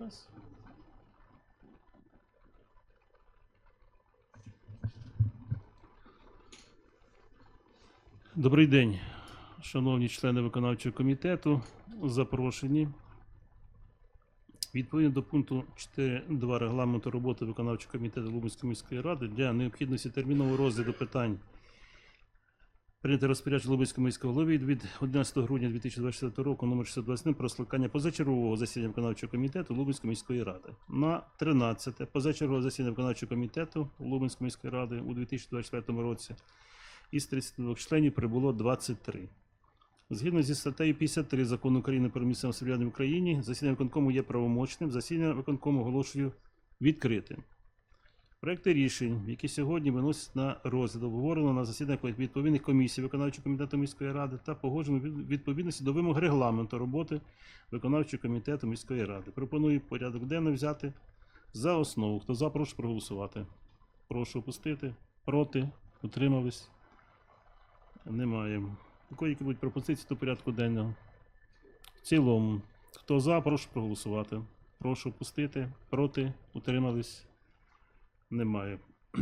Раз. Добрий день, шановні члени виконавчого комітету, запрошені. Відповідно до пункту 4.2 регламенту роботи виконавчого комітету Лубенської міської ради для необхідності термінового розгляду питань прийняти розпорядження Лубенського міського голови від 11 грудня 2024 року номер 621 про скликання позачергового засідання виконавчого комітету Лубенської міської ради. На 13 позачергове засідання виконавчого комітету Лубенської міської ради у 2024 році із 32 членів прибуло 23. Згідно зі статтею 53 Закону України про місцеве самоврядування в Україні, засідання виконкому є правомочним, засідання виконкому оголошую відкритим. Проекти рішень, які сьогодні виносять на розгляд, обговорено на засіданнях відповідних комісій виконавчого комітету міської ради та погоджено відповідності до вимог регламенту роботи виконавчого комітету міської ради. Пропоную порядок денний взяти за основу. Хто за, прошу проголосувати. Прошу опустити. Проти. Утримались. Немає. Якої які будуть пропозиції до порядку денного? В цілому. Хто за, прошу проголосувати. Прошу опустити. Проти. Утримались. Немає.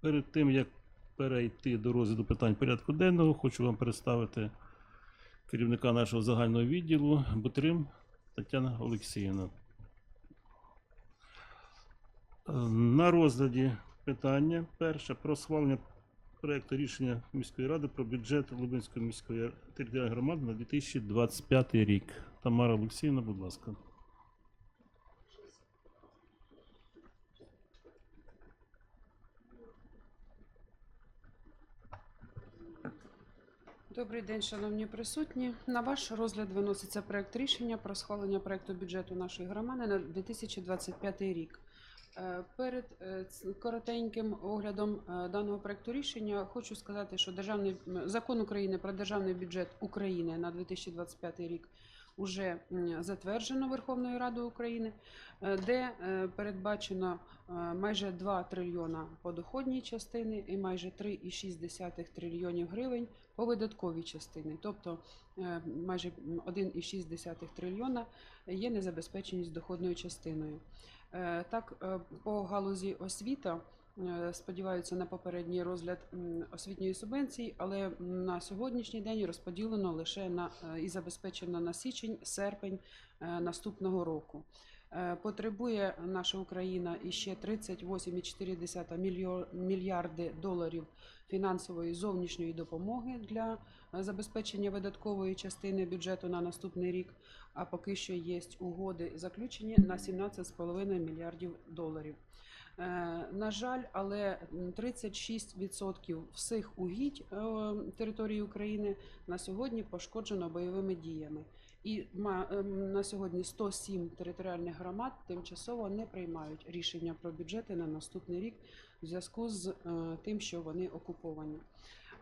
Перед тим, як перейти до розгляду питань порядку денного, хочу вам представити керівника нашого загального відділу Бутрим Тетяна Олексіївна. На розгляді питання перше про схвалення проекту рішення міської ради про бюджет Лубенської міської територіальної громади на 2025 рік. Тамара Олексіївна, будь ласка. Добрий день, шановні присутні. На ваш розгляд виноситься проект рішення про схвалення проекту бюджету нашої громади на 2025 рік. Е, Перед е, коротеньким оглядом е, даного проекту рішення хочу сказати, що державний закон України про державний бюджет України на 2025 рік уже затверджено Верховною Радою України, е, де е, передбачено е, майже 2 трильйона по доходній частині і майже 3,6 трильйонів гривень по видатковій частині, тобто майже 1,6 трильйона є незабезпеченість доходною частиною. Так, по галузі освіта сподіваються на попередній розгляд освітньої субвенції, але на сьогоднішній день розподілено лише на е, і забезпечено на січень, серпень е, наступного року. Е, Потребує наша Україна іще 38,4 мільйо- мільярди доларів фінансової зовнішньої допомоги для е, забезпечення видаткової частини бюджету на наступний рік. А поки що є угоди заключені на 17,5 мільярдів доларів. Е, На жаль, але м, 36% всіх угідь е, території України на сьогодні пошкоджено бойовими діями. І ем, на сьогодні 107 територіальних громад тимчасово не приймають рішення про бюджети на наступний рік в зв'язку з е, тим, що вони окуповані.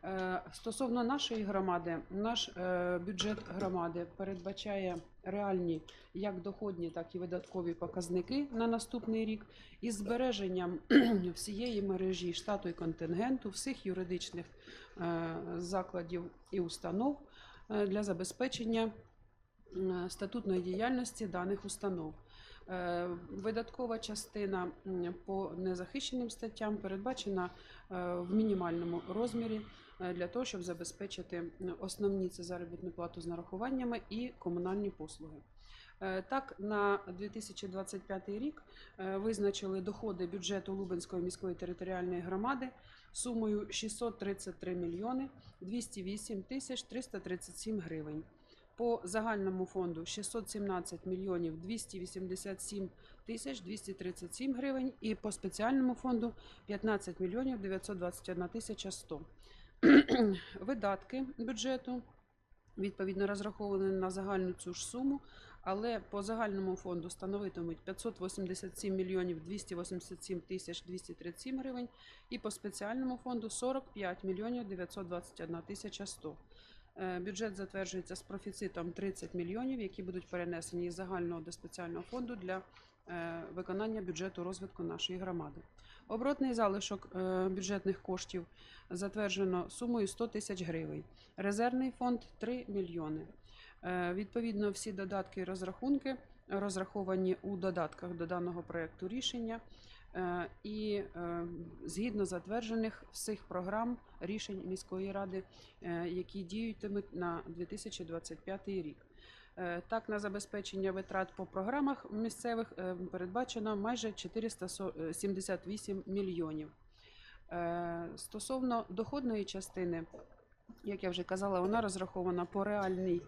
Е, Стосовно нашої громади, наш е, бюджет громади передбачає реальні як доходні, так і видаткові показники на наступний рік із збереженням всієї мережі штату і контингенту, всіх юридичних е, закладів і установ для забезпечення статутної діяльності даних установ. Видаткова частина по незахищеним статтям передбачена в мінімальному розмірі для того, щоб забезпечити основні це заробітну плату з нарахуваннями і комунальні послуги. Е, Так, на 2025 рік е, визначили доходи бюджету Лубенської міської територіальної громади сумою 633 мільйони 208 тисяч 337 гривень. По загальному фонду 617 мільйонів 287 тисяч 237 гривень і по спеціальному фонду 15 мільйонів 921 тисяча 100. Видатки бюджету відповідно розраховані на загальну цю ж суму, але по загальному фонду становитимуть 587 мільйонів 287 тисяч 237 гривень і по спеціальному фонду 45 мільйонів 921 тисяча 100. Е, Бюджет затверджується з профіцитом 30 мільйонів, які будуть перенесені із загального до спеціального фонду для виконання бюджету розвитку нашої громади. Оборотний залишок е, бюджетних коштів затверджено сумою 100 тисяч гривень. Резервний фонд 3 мільйони. Е, Відповідно, всі додатки і розрахунки розраховані у додатках до даного проекту рішення. Е, І е, згідно затверджених всіх програм рішень міської ради, е, які діятимуть на 2025 рік. Е, Так, на забезпечення витрат по програмах місцевих е, передбачено майже 478 мільйонів. Е, Стосовно доходної частини, як я вже казала, вона розрахована по реальній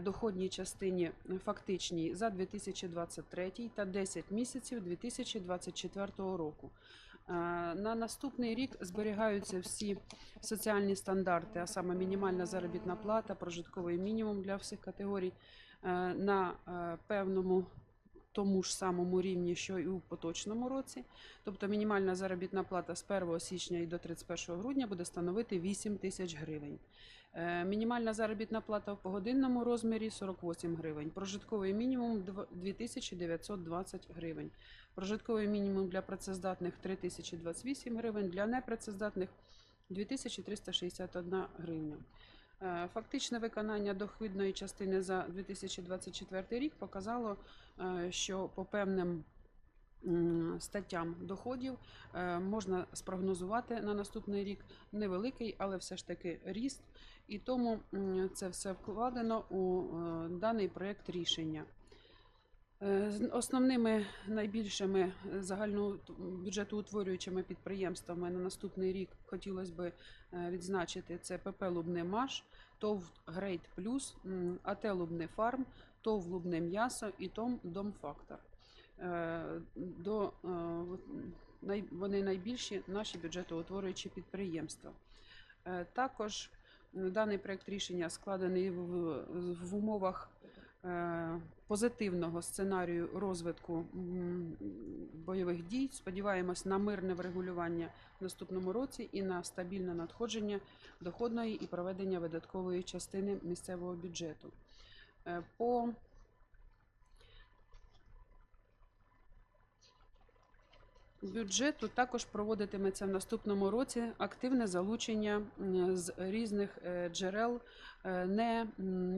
доходній частині фактичній за 2023 та 10 місяців 2024 року. Е, На наступний рік зберігаються всі соціальні стандарти, а саме мінімальна заробітна плата, прожитковий мінімум для всіх категорій е, на е, певному тому ж самому рівні, що і у поточному році. Тобто мінімальна заробітна плата з 1 січня і до 31 грудня буде становити 8 тисяч гривень. Е, Мінімальна заробітна плата в погодинному розмірі 48 гривень. Прожитковий мінімум 2920 гривень. Прожитковий мінімум для працездатних 3028 гривень, для непрацездатних 2361 гривня. Е, Фактичне виконання доходної частини за 2024 рік показало, е, що по певним статтям доходів е, можна спрогнозувати на наступний рік невеликий, але все ж таки ріст. І тому це все вкладено у е, даний проєкт рішення. Е, Основними найбільшими загальнобюджетоутворюючими підприємствами на наступний рік хотілося б відзначити це ПП Лубне Маш, ТОВ Грейт Плюс, АТ Лубне Фарм, ТОВ Лубне М'ясо і ТОМ Домфактор. Е, До, е, вони найбільші наші бюджетоутворюючі підприємства. Е, Також даний проект рішення складений в, в умовах е, позитивного сценарію розвитку бойових дій. Сподіваємось на мирне врегулювання в наступному році і на стабільне надходження доходної і проведення видаткової частини місцевого бюджету. Е, По бюджету також проводитиметься в наступному році активне залучення з різних е, джерел е, не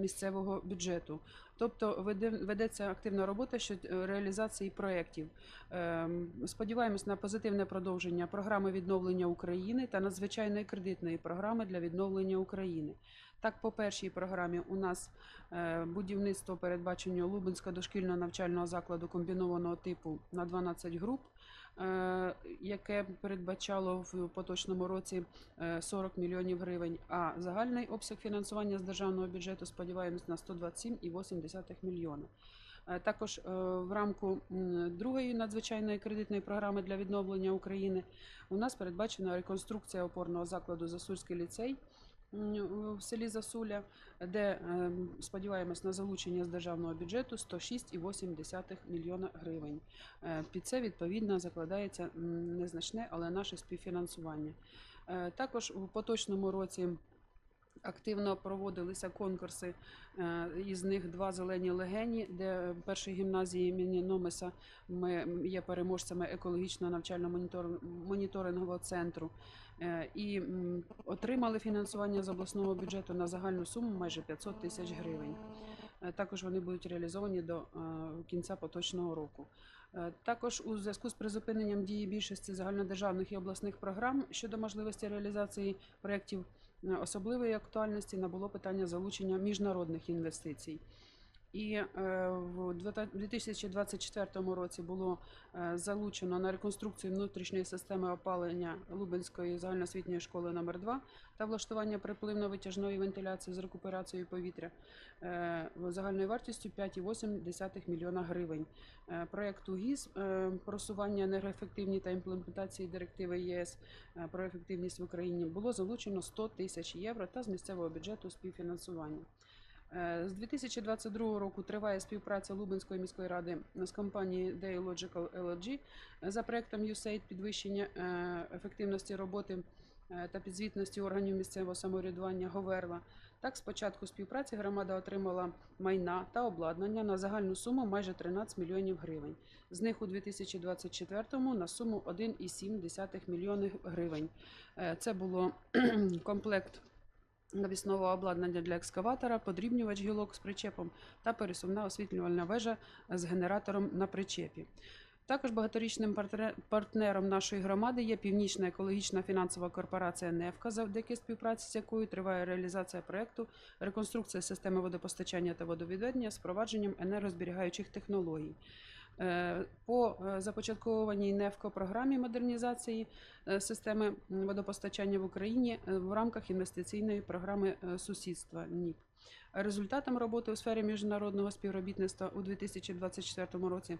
місцевого бюджету. Тобто веде- ведеться активна робота щодо реалізації проєктів. Ем, Сподіваємось на позитивне продовження програми відновлення України та надзвичайної кредитної програми для відновлення України. Так, по першій програмі у нас е, будівництво передбачення Лубенського дошкільного навчального закладу комбінованого типу на 12 груп, е, яке передбачало в поточному році е, 40 мільйонів гривень. А загальний обсяг фінансування з державного бюджету сподіваємось на 127,8 мільйона. Е, Також е, в рамку другої надзвичайної кредитної програми для відновлення України у нас передбачена реконструкція опорного закладу Засульський ліцей в селі Засуля, де е, сподіваємось на залучення з державного бюджету 106,8 мільйона гривень. Е, Під це відповідно закладається незначне, але наше співфінансування. Е, Також у поточному році. Активно проводилися конкурси, е, із них два зелені легені, де в першій гімназії імені Номеса ми є переможцями екологічного навчально-моніторингового центру і отримали фінансування з обласного бюджету на загальну суму майже 500 тисяч гривень. Е, Також вони будуть реалізовані до е, кінця поточного року. Е, Також у зв'язку з призупиненням дії більшості загальнодержавних і обласних програм щодо можливості реалізації проєктів е, особливої актуальності набуло питання залучення міжнародних інвестицій. І е, в 2024 році було е, залучено на реконструкцію внутрішньої системи опалення Лубенської загальноосвітньої школи номер 2 та влаштування припливно-витяжної вентиляції з рекуперацією повітря е, загальною вартістю 5,8 мільйона гривень. Е, Проєкту ГІС е, просування енергоефективні та імплементації директиви ЄС про ефективність в Україні було залучено 100 тисяч євро та з місцевого бюджету співфінансування. Е, З 2022 року триває співпраця Лубенської міської ради з компанією Daylogical LLG за проектом USAID підвищення е, ефективності роботи е, та підзвітності органів місцевого самоврядування Говерла. Так, з початку співпраці громада отримала майна та обладнання на загальну суму майже 13 мільйонів гривень. З них у 2024-му на суму 1,7 мільйони гривень. Це було комплект навісного обладнання для екскаватора, подрібнювач гілок з причепом та пересувна освітлювальна вежа з генератором на причепі. Також багаторічним партнером нашої громади є Північна екологічна фінансова корпорація «Нефка», завдяки співпраці з якою триває реалізація проекту реконструкція системи водопостачання та водовідведення з впровадженням енергозберігаючих технологій. По е, започаткованій НЕФКО програмі модернізації е, системи водопостачання в Україні е, в рамках інвестиційної програми сусідства НІП. Результатом роботи у сфері міжнародного співробітництва у 2024 році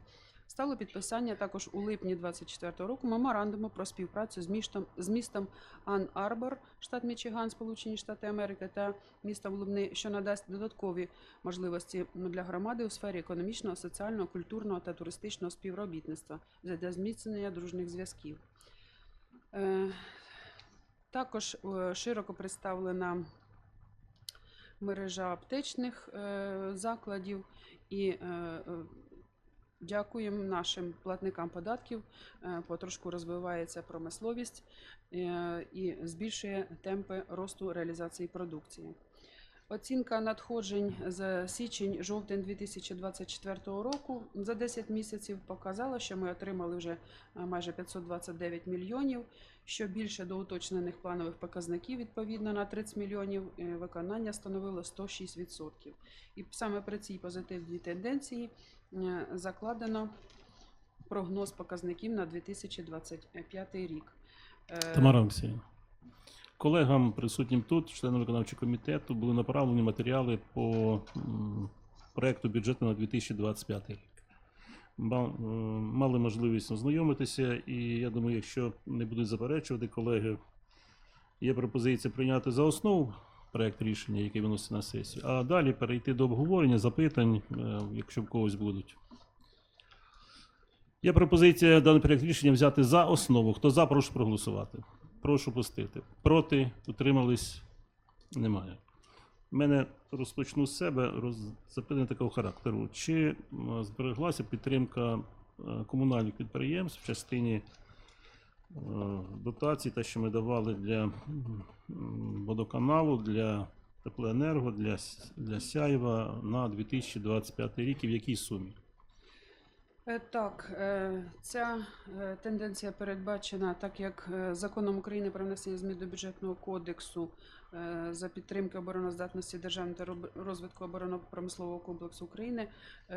стало підписання також у липні 2024 року меморандуму про співпрацю з містом, з містом Ан Арбор, штат Мічиган, Сполучені Штати Америки та містом Лубни, що надасть додаткові можливості для громади у сфері економічного, соціального, культурного та туристичного співробітництва для зміцнення дружніх зв'язків. Е, Також е, широко представлена мережа аптечних е, закладів і дякуємо нашим платникам податків. Е, Потрошку розвивається промисловість е, і збільшує темпи росту реалізації продукції. Оцінка надходжень за січень-жовтень 2024 року за 10 місяців показала, що ми отримали вже е, майже 529 мільйонів, що більше до уточнених планових показників відповідно на 30 мільйонів. е, Виконання становило 106%. І саме при цій позитивній тенденції е, закладено прогноз показників на 2025 рік. Тамара Олексіївна. Колегам, присутнім тут, членам виконавчого комітету, були направлені матеріали по проекту бюджету на 2025 рік. Е, Мали можливість ознайомитися, і я думаю, якщо не будуть заперечувати колеги, є пропозиція прийняти за основу проект рішення, який виноситься на сесію, а далі перейти до обговорення, запитань, е, якщо в когось будуть. Є пропозиція даний проект рішення взяти за основу. Хто за, прошу проголосувати. Прошу пустити. Проти, утримались, немає. У мене розпочну з себе роз... запитання такого характеру. Чи збереглася підтримка е, комунальних підприємств в частині е, дотацій, те, що ми давали для водоканалу, для теплоенерго, для, для Сяєва на 2025 рік і в якій сумі? Е, Так, е, ця е, тенденція передбачена, так як законом України про внесення змін до бюджетного кодексу за підтримки обороноздатності державного та розвитку оборонно-промислового комплексу України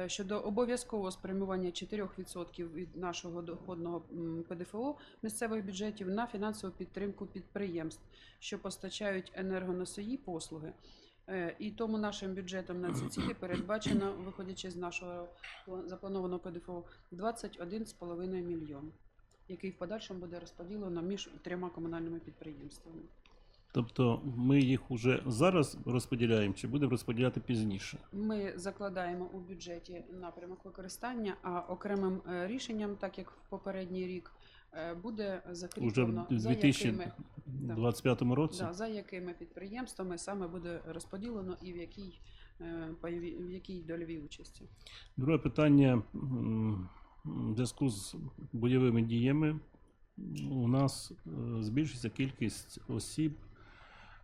щодо обов'язкового спрямування 4% від нашого доходного ПДФО місцевих бюджетів на фінансову підтримку підприємств, що постачають енергоносії послуги. Е, І тому нашим бюджетом на ці цілі передбачено, виходячи з нашого пла- запланованого ПДФО, 21,5 мільйон, який в подальшому буде розподілено між трьома комунальними підприємствами. Тобто ми їх уже зараз розподіляємо чи будемо розподіляти пізніше? Ми закладаємо у бюджеті напрямок використання, а окремим е, рішенням, так як в попередній рік, е, буде Уже закріплено в за якими, 2025 році? да, за якими підприємствами саме буде розподілено і в якій е, в якій дольовій участі. Друге питання. В зв'язку з бойовими діями у нас е, збільшиться кількість осіб,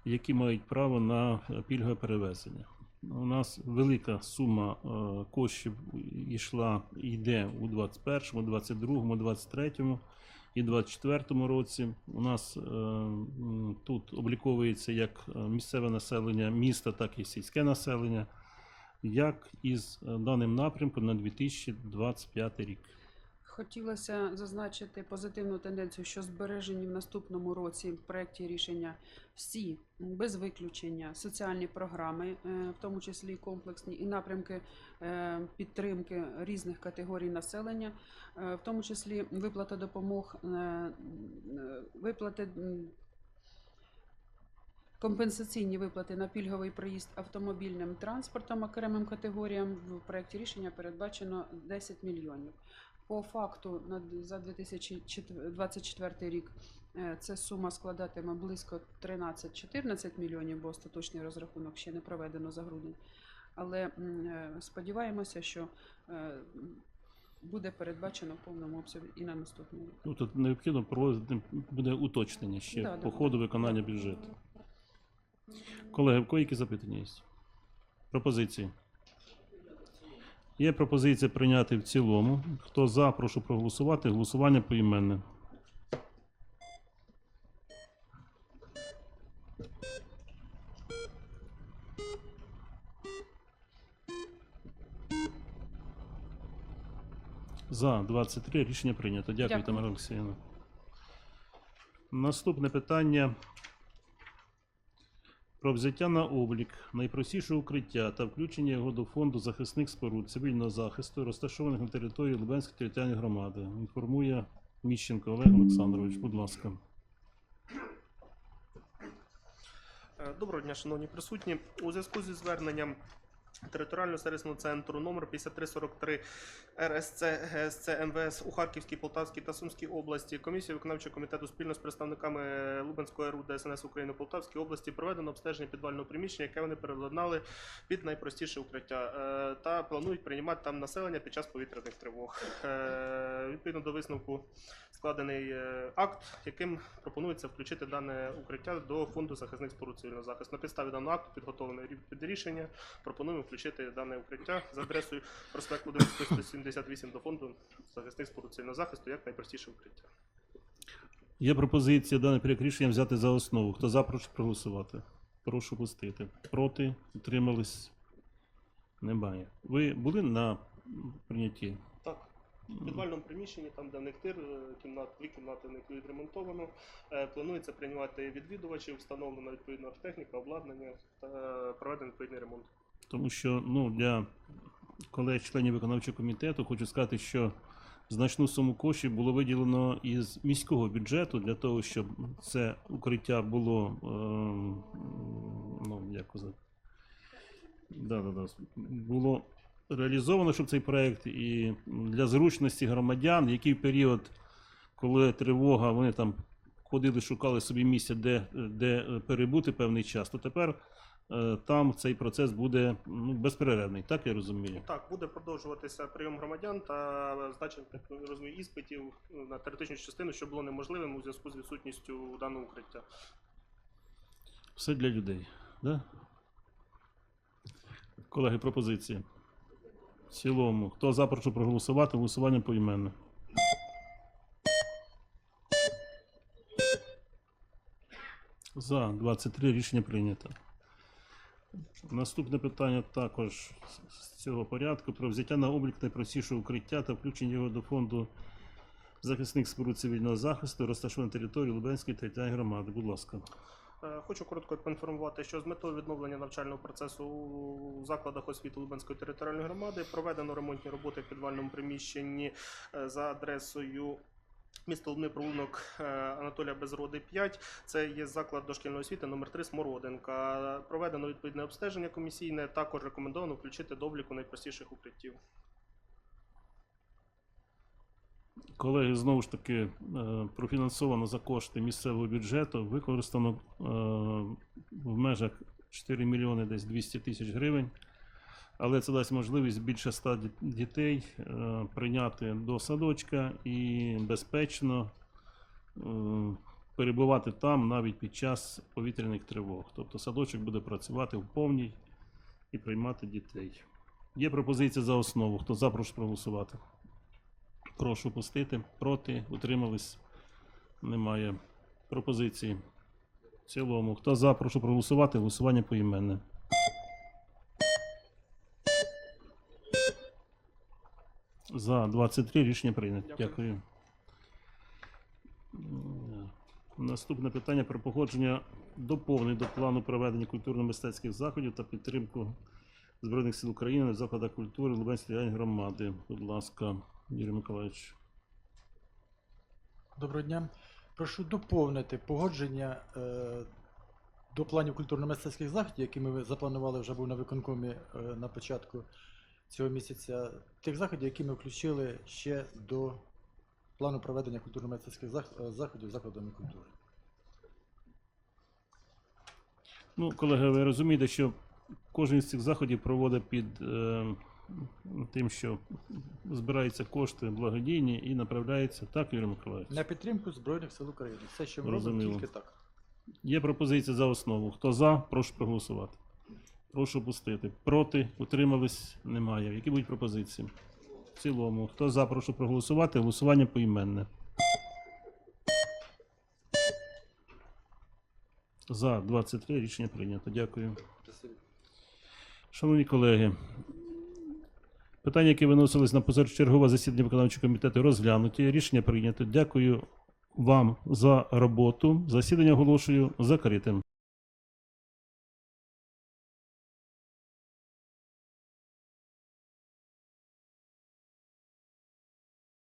які мають право на пільгове перевезення. У нас велика сума коштів йшла йде у 21, 22, 23 і 24 році. У нас е, тут обліковується як е, місцеве населення міста, так і сільське населення. Як із е, даним напрямком на 2025 рік? Хотілося зазначити позитивну тенденцію, що збережені в наступному році в проєкті рішення всі без виключення соціальні програми, е, в тому числі комплексні, і напрямки е, підтримки різних категорій населення, е, в тому числі виплата допомог, виплати. Компенсаційні виплати на пільговий проїзд автомобільним транспортом окремим категоріям в проєкті рішення передбачено 10 мільйонів. По факту за 2024 рік е, ця сума складатиме близько 13-14 мільйонів, бо остаточний розрахунок ще не проведено за грудень. Але е, сподіваємося, що е, буде передбачено в повному обсязі і на наступний рік. Ну, тут необхідно проводити буде уточнення ще Да, да, по ходу да. виконання бюджету. Колеги, в кого які запитання є? Пропозиції. Є пропозиція прийняти в цілому. Хто за, прошу проголосувати. Голосування поіменне. За 23 рішення прийнято. Дякую, Дякую. Тамара Олексіївна. Наступне питання про взяття на облік найпростіше укриття та включення його до фонду захисних споруд цивільного захисту, розташованих на території Лубенської територіальної громади. Інформує Міщенко Олег Олександрович. Будь ласка. Е, Доброго дня, шановні присутні. У зв'язку зі зверненням територіального сервісного центру номер 5343 РСЦ ГСЦ МВС у Харківській, Полтавській та Сумській області комісія виконавчого комітету спільно з представниками Лубенської РУ ДСНС України Полтавській області проведено обстеження підвального приміщення, яке вони переладнали під найпростіше укриття е, та планують приймати там населення під час повітряних тривог. Е, Відповідно до висновку складений е, акт, яким пропонується включити дане укриття до фонду захисних споруд цивільного захисту. На підставі даного акту підготовлене під рішення. Пропонуємо включити дане укриття за адресою проспект 178 до фонду захисних споруд цивільного захисту як найпростіше укриття. Є пропозиція дане проєкт рішення взяти за основу. Хто за, прошу проголосувати. Прошу пустити. Проти, утримались. Немає. Ви були на прийнятті? Так. В підвальному приміщенні, там, де в них тир, е, кімнат, дві кімнати в них відремонтовано. Е, Планується приймати відвідувачів, встановлена відповідна техніка, обладнання та проведений відповідний ремонт. Тому що ну, для колег членів виконавчого комітету хочу сказати, що значну суму коштів було виділено із міського бюджету для того, щоб це укриття було ем, ну, як було реалізовано, щоб цей проект і для зручності громадян, який період, коли тривога, вони там ходили, шукали собі місця, де, де перебути певний час, то тепер е, там цей процес буде ну, безперервний, так я розумію. Так, буде продовжуватися прийом громадян та здача розумію, іспитів ну, на теоретичну частину, що було неможливим у зв'язку з відсутністю даного укриття. Все для людей. Да? Колеги, пропозиції. В цілому. Хто за, прошу проголосувати, голосування поіменне. За 23 рішення прийнято. Наступне питання також з цього порядку про взяття на облік найпростішого укриття та включення його до фонду захисних споруд цивільного захисту, розташованої території Лубенської територіальної громади. Будь ласка. Е, Хочу коротко поінформувати, що з метою відновлення навчального процесу у закладах освіти Лубенської територіальної громади проведено ремонтні роботи в підвальному приміщенні е, за адресою. Місто Лубний провулок е, Анатолія Безроди 5. Це є заклад дошкільної освіти номер 3 Смородинка. Проведено відповідне обстеження комісійне. Також рекомендовано включити до обліку найпростіших укриттів. Колеги, знову ж таки, е, профінансовано за кошти місцевого бюджету, використано е, в межах 4 мільйони десь 200 тисяч гривень. Але це дасть можливість більше 100 дітей е, прийняти до садочка і безпечно е, перебувати там навіть під час повітряних тривог. Тобто садочок буде працювати в повній і приймати дітей. Є пропозиція за основу. Хто за, прошу проголосувати. Прошу пустити. Проти. Утримались. Немає пропозиції. В цілому. Хто за, прошу проголосувати. Голосування поіменне. За 23 рішення прийнято. Дякую. Дякую. Наступне питання про погодження доповнень до плану проведення культурно-мистецьких заходів та підтримку Збройних сил України в закладах культури Лубенської громади. Будь ласка, Юрій Миколаївич. Доброго дня. Прошу доповнити погодження е, до планів культурно-мистецьких заходів, які ми запланували вже був на виконкомі е, на початку цього місяця, тих заходів, які ми включили ще до плану проведення культурно-мистецьких е, заходів закладами культури. Ну, колеги, ви розумієте, що кожен з цих заходів проводить під е, тим, що збираються кошти благодійні і направляються. Так, Юрій Миколаївич? На підтримку Збройних сил України. Все, що ми робимо, тільки так. Є пропозиція за основу. Хто за, прошу проголосувати. Прошу пустити. Проти, утримались, немає. Які будуть пропозиції? В цілому. Хто за, прошу проголосувати. Голосування поіменне. За 23 рішення прийнято. Дякую. Шановні колеги, питання, які виносились на позачергове засідання виконавчого комітету, розглянуті. Рішення прийнято. Дякую вам за роботу. Засідання оголошую закритим.